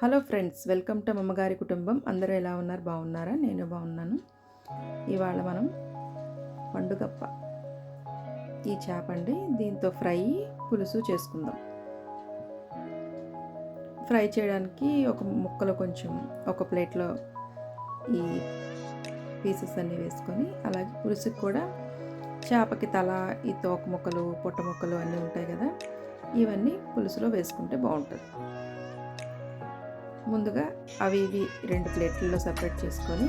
Hello friends welcome to అమ్మగారి కుటుంబం. అందరూ ఎలా ఉన్నారు? బాగున్నారా? నేను బాగున్నాను. ఇవాళ మనం పండుగప్ప. ఈ చేప అండి. దీంతో ఫ్రై పులుసు చేసుకుందాం. ఫ్రై చేయడానికి ఒక ముక్కలు కొంచెం ఒక ప్లేట్లో ఈ పీసెస్ అన్నీ వేసుకొని అలాగే పులుసుకి కూడా చేపకి తల ఈ తోక ముక్కలు పొట్ట ముక్కలు అన్నీ ఉంటాయి కదా ఇవన్నీ పులుసులో వేసుకుంటే బాగుంటుంది. ముందుగా అవి ఇవి రెండు ప్లేట్లలో సపరేట్ చేసుకొని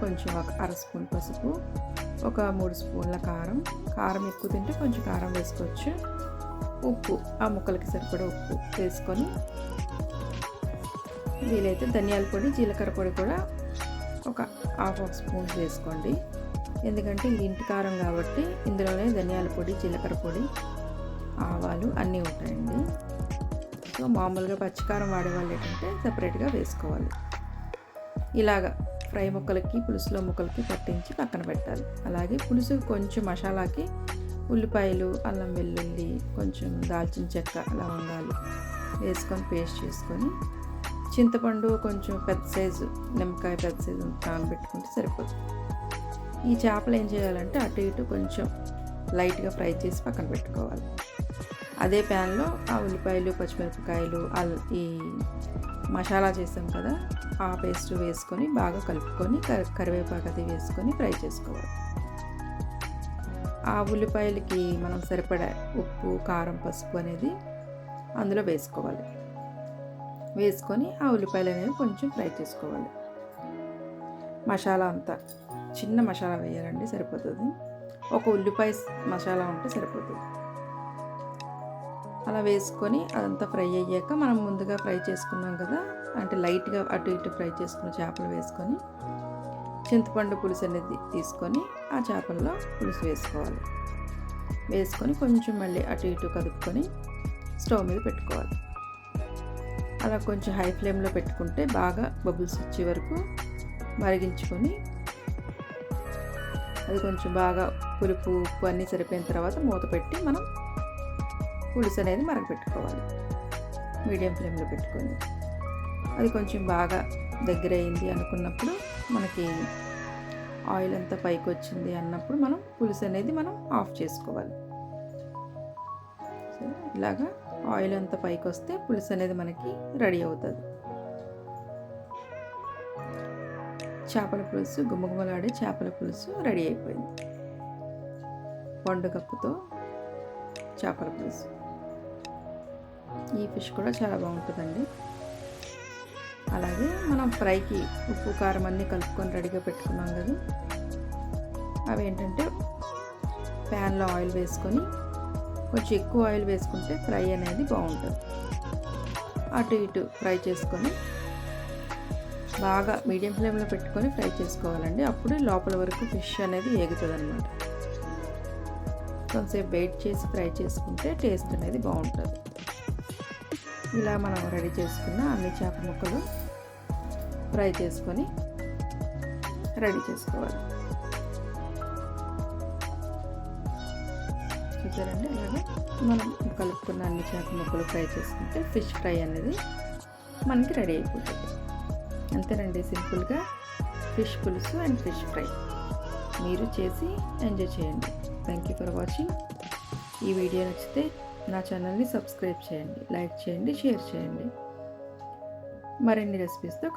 కొంచెం ఒక అర స్పూన్ పసుపు ఒక మూడు స్పూన్ల కారం. కారం ఎక్కువ తింటే కొంచెం కారం వేసుకోవచ్చు. ఉప్పు ఆ ముక్కలకి సరిపడా ఉప్పు వేసుకొని వీలైతే ధనియాల పొడి జీలకర్ర పొడి కూడా ఒక హాఫ్ హాఫ్ స్పూన్ వేసుకోండి. ఎందుకంటే ఇది ఇంటి కారం కాబట్టి ఇందులోనే ధనియాల పొడి జీలకర్ర పొడి ఆవాలు అన్నీ ఉంటాయండి. సో మామూలుగా పచ్చికారం వాడేవాళ్ళు ఏంటంటే సపరేట్గా వేసుకోవాలి. ఇలాగా ఫ్రై ముక్కలకి పులుసులో ముక్కలకి పట్టించి పక్కన పెట్టాలి. అలాగే పులుసు కొంచెం మసాలాకి ఉల్లిపాయలు అల్లం వెల్లుల్లి కొంచెం దాల్చిన చెక్క లవంగాలు వేసుకొని పేస్ట్ చేసుకొని చింతపండు కొంచెం పెద్ద సైజు నిమ్మకాయ పెద్ద సైజు నానబెట్టుకుంటే సరిపోతుంది ఈ చేపలు ఏం చేయాలంటే అటు ఇటు కొంచెం లైట్గా ఫ్రై చేసి పక్కన పెట్టుకోవాలి. అదే ప్యాన్లో ఆ ఉల్లిపాయలు పచ్చిమిరపకాయలు అల్ ఈ మసాలా చేసాం కదా ఆ పేస్ట్ వేసుకొని బాగా కలుపుకొని కరివేపాకు అది వేసుకొని ఫ్రై చేసుకోవాలి. ఆ ఉల్లిపాయలకి మనం సరిపడా ఉప్పు కారం పసుపు అనేది అందులో వేసుకోవాలి. వేసుకొని ఆ ఉల్లిపాయలు అనేవి కొంచెం ఫ్రై చేసుకోవాలి. మసాలా అంతా చిన్న మసాలా వేయాలండి సరిపోతుంది. ఒక ఉల్లిపాయ మసాలా ఉంటే సరిపోతుంది. అలా వేసుకొని అదంతా ఫ్రై అయ్యాక మనం ముందుగా ఫ్రై చేసుకున్నాం కదా అంటే లైట్గా అటు ఇటు ఫ్రై చేసుకున్న చేపలు వేసుకొని చింతపండు పులుసు అనేది తీసుకొని ఆ చేపల్లో పులుసు వేసుకోవాలి. వేసుకొని కొంచెం మళ్ళీ అటు ఇటు కదుపుకొని స్టవ్ మీద పెట్టుకోవాలి. అలా కొంచెం హై ఫ్లేమ్లో పెట్టుకుంటే బాగా బబుల్స్ వచ్చే వరకు మరిగించుకొని అది కొంచెం బాగా పులుపు ఉప్పు అన్నీ సరిపోయిన తర్వాత మూత పెట్టి మనం పులుసు అనేది మరగపెట్టుకోవాలి. మీడియం ఫ్లేమ్లో పెట్టుకొని. అది కొంచెం బాగా దగ్గర అయింది అనుకున్నప్పుడు మనకి ఆయిల్ అంతా పైకి వచ్చింది అన్నప్పుడు మనం పులుసు అనేది మనం ఆఫ్ చేసుకోవాలి. ఇలాగా ఆయిల్ అంతా పైకి వస్తే పులుసు అనేది మనకి రెడీ అవుతుంది. చేపల పులుసు గుమ్మగుమ్మలాడే చేపల పులుసు రెడీ అయిపోయింది. పండుగప్పుతో చేపల పులుసు. ఈ ఫిష్ కూడా చాలా బాగుంటుందండి. అలాగే మనం ఫ్రైకి ఉప్పు కారం అన్నీ కలుపుకొని రెడీగా పెట్టుకున్నాం కదా. అవి ఏంటంటే ప్యాన్లో ఆయిల్ వేసుకొని కొంచెం ఎక్కువ ఆయిల్ వేసుకుంటే ఫ్రై అనేది బాగుంటుంది. అటు ఇటు ఫ్రై చేసుకొని బాగా మీడియం ఫ్లేమ్లో పెట్టుకొని ఫ్రై చేసుకోవాలండి. అప్పుడు లోపల వరకు ఫిష్ అనేది ఏగుతుంది అనమాట కొంచెంసేపు వెయిట్ చేసి ఫ్రై చేసుకుంటే టేస్ట్ అనేది బాగుంటుంది. ఇలా మనం రెడీ చేసుకున్న అన్ని చేప ముక్కలు ఫ్రై చేసుకొని రెడీ చేసుకోవాలి. చూసారండి? అలాగే మనం కలుపుకున్న అన్ని చేప ముక్కలు ఫ్రై చేసుకుంటే ఫిష్ ఫ్రై అనేది మనకి రెడీ అయిపోతుంది. అంతేనండి సింపుల్గా ఫిష్ పులుసు అండ్ ఫిష్ ఫ్రై. మీరు చేసి ఎంజాయ్ చేయండి. థ్యాంక్ యూ ఫర్ వాచింగ్ ఈ వీడియో నచ్చితే నా ఛానల్ని సబ్స్క్రైబ్ చేయండి లైక్ చేయండి షేర్ చేయండి. మరిన్ని రెసిపీస్తో